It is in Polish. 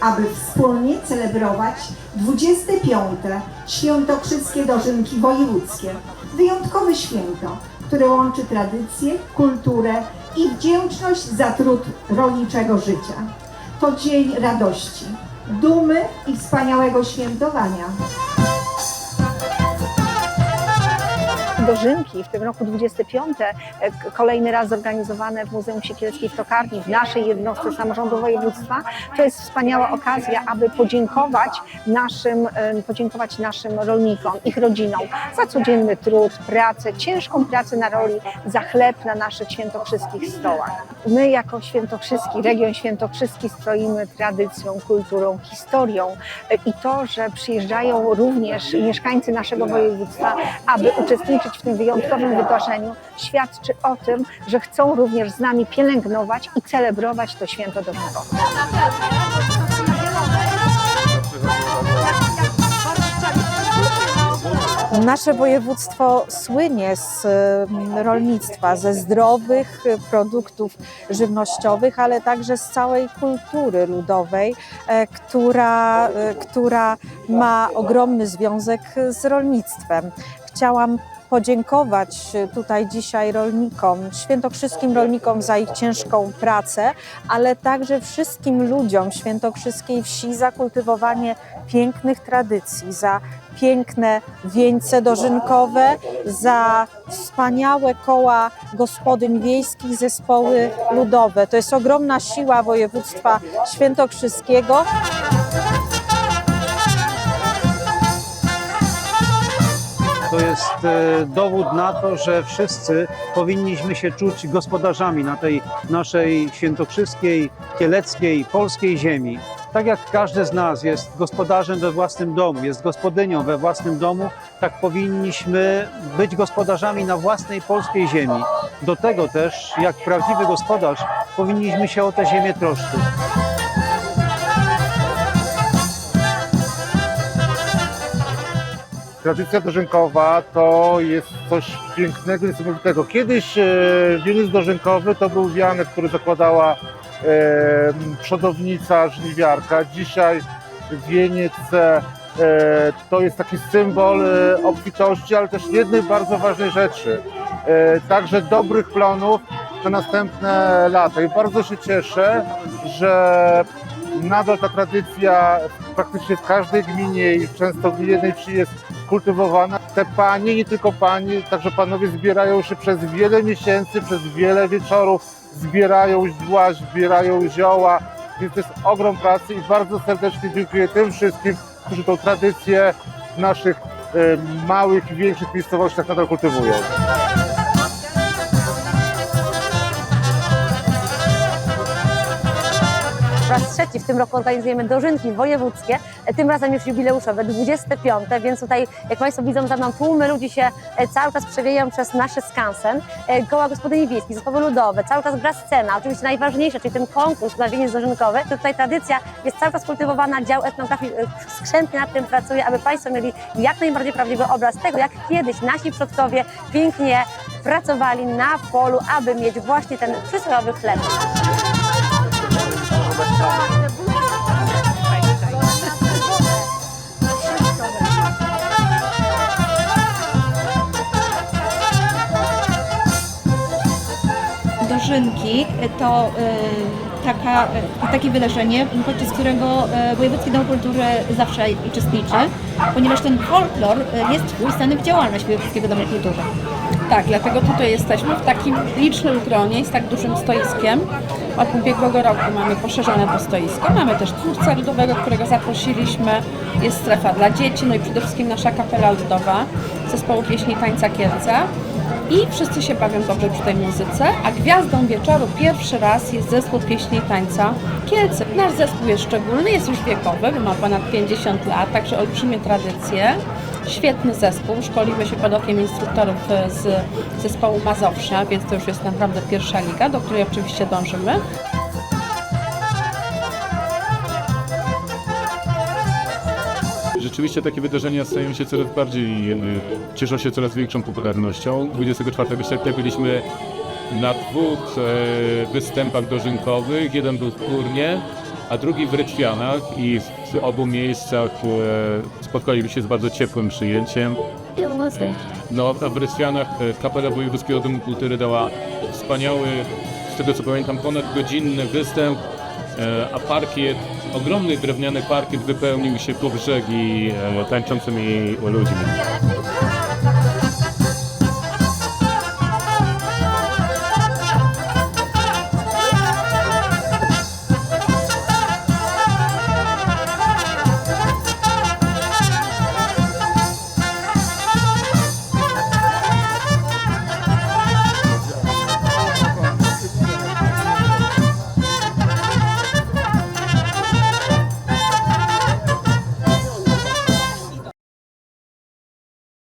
aby wspólnie celebrować 25. Świętokrzyskie Dożynki Wojewódzkie. Wyjątkowe święto, które łączy tradycję, kulturę i wdzięczność za trud rolniczego życia. To dzień radości, dumy i wspaniałego świętowania. Dożynki, w tym roku 25, e, kolejny raz zorganizowane w Muzeum Siekierskiej w Tokarni, w naszej jednostce samorządu województwa. To jest wspaniała okazja, aby podziękować naszym, podziękować naszym rolnikom, ich rodzinom za codzienny trud, pracę, ciężką pracę na roli, za chleb na naszych świętokrzyskich stołach. My jako świętokrzyski, region świętokrzyski stroimy tradycją, kulturą, historią e, i to, że przyjeżdżają również mieszkańcy naszego województwa, aby uczestniczyć w tym wyjątkowym wydarzeniu, świadczy o tym, że chcą również z nami pielęgnować i celebrować to święto dożynkowe. Nasze województwo słynie z mm, rolnictwa, ze zdrowych produktów żywnościowych, ale także z całej kultury ludowej, e, która, e, która ma ogromny związek z rolnictwem. Chciałam podziękować e, tutaj dzisiaj rolnikom, świętokrzyskim rolnikom za ich ciężką pracę, ale także wszystkim ludziom świętokrzyskiej wsi za kultywowanie pięknych tradycji, za piękne wieńce dożynkowe, za wspaniałe koła gospodyń wiejskich, zespoły ludowe. To jest ogromna siła województwa świętokrzyskiego. To jest e, dowód na to, że wszyscy powinniśmy się czuć gospodarzami na tej naszej świętokrzyskiej, kieleckiej, polskiej ziemi. Tak jak każdy z nas jest gospodarzem we własnym domu, jest gospodynią we własnym domu, tak powinniśmy być gospodarzami na własnej polskiej ziemi. Do tego też, jak prawdziwy gospodarz, powinniśmy się o tę ziemię troszczyć. Tradycja dożynkowa to jest coś pięknego, niesamowitego. Kiedyś e, wieniec dożynkowy to był wianek, który zakładała e, przodownica żniwiarka. Dzisiaj wieniec e, to jest taki symbol e, obfitości, ale też jednej bardzo ważnej rzeczy. E, także dobrych plonów na następne lata. I bardzo się cieszę, że nadal ta tradycja praktycznie w każdej gminie i często w jednej wsi jest kultywowana. Te panie, nie tylko panie, także panowie zbierają się przez wiele miesięcy, przez wiele wieczorów, zbierają źdźbła, zbierają zioła, więc to jest ogrom pracy i bardzo serdecznie dziękuję tym wszystkim, którzy tą tradycję w naszych e, małych i większych miejscowościach nadal kultywują. Po raz trzeci w tym roku organizujemy dożynki wojewódzkie, tym razem już jubileuszowe, 25, więc tutaj, jak Państwo widzą za mną, tłumy ludzi się e, cały czas przewijają przez nasze skansen, e, koła gospodyni wiejskich, zespoły ludowe, cały czas gra scena, oczywiście najważniejsze, czyli ten konkurs na wieniec dożynkowy. Tutaj tradycja jest cały czas kultywowana, dział etnografii e, skrzętnie nad tym pracuje, aby Państwo mieli jak najbardziej prawdziwy obraz tego, jak kiedyś nasi przodkowie pięknie pracowali na polu, aby mieć właśnie ten przysłowiowy chleb. Dożynki to y, taka, y, takie wydarzenie, podczas którego y, Wojewódzki Dom Kultury zawsze uczestniczy, ponieważ ten folklor jest wpisany w działalność Wojewódzkiego Domu Kultury. Tak, dlatego tutaj jesteśmy w takim licznym gronie, z tak dużym stoiskiem. Od ubiegłego roku mamy poszerzone to stoisko. Mamy też twórcę ludowego, którego zaprosiliśmy. Jest strefa dla dzieci, no i przede wszystkim nasza kapela ludowa zespołu pieśni tańca Kielce. I wszyscy się bawią dobrze przy tej muzyce, a gwiazdą wieczoru pierwszy raz jest zespół pieśni i tańca Kielce. Nasz zespół jest szczególny, jest już wiekowy, ma ponad 50 lat, także olbrzymie tradycje. Świetny zespół, szkolimy się pod okiem instruktorów e, z zespołu Mazowsza, więc to już jest naprawdę pierwsza liga, do której oczywiście dążymy. Rzeczywiście takie wydarzenia stają się coraz bardziej, e, cieszą się coraz większą popularnością. 24 sierpnia byliśmy na dwóch e, występach dożynkowych. Jeden był w Kurnie, a drugi w Rytwianach i w obu miejscach e, spotkaliśmy się z bardzo ciepłym przyjęciem. No, w Rytwianach e, Kapela Wojewódzkiego Domu Kultury dała wspaniały, z tego co pamiętam, ponad godzinny występ, e, a parkiet, ogromny drewniany parkiet wypełnił się po brzegi tańczącymi ludźmi.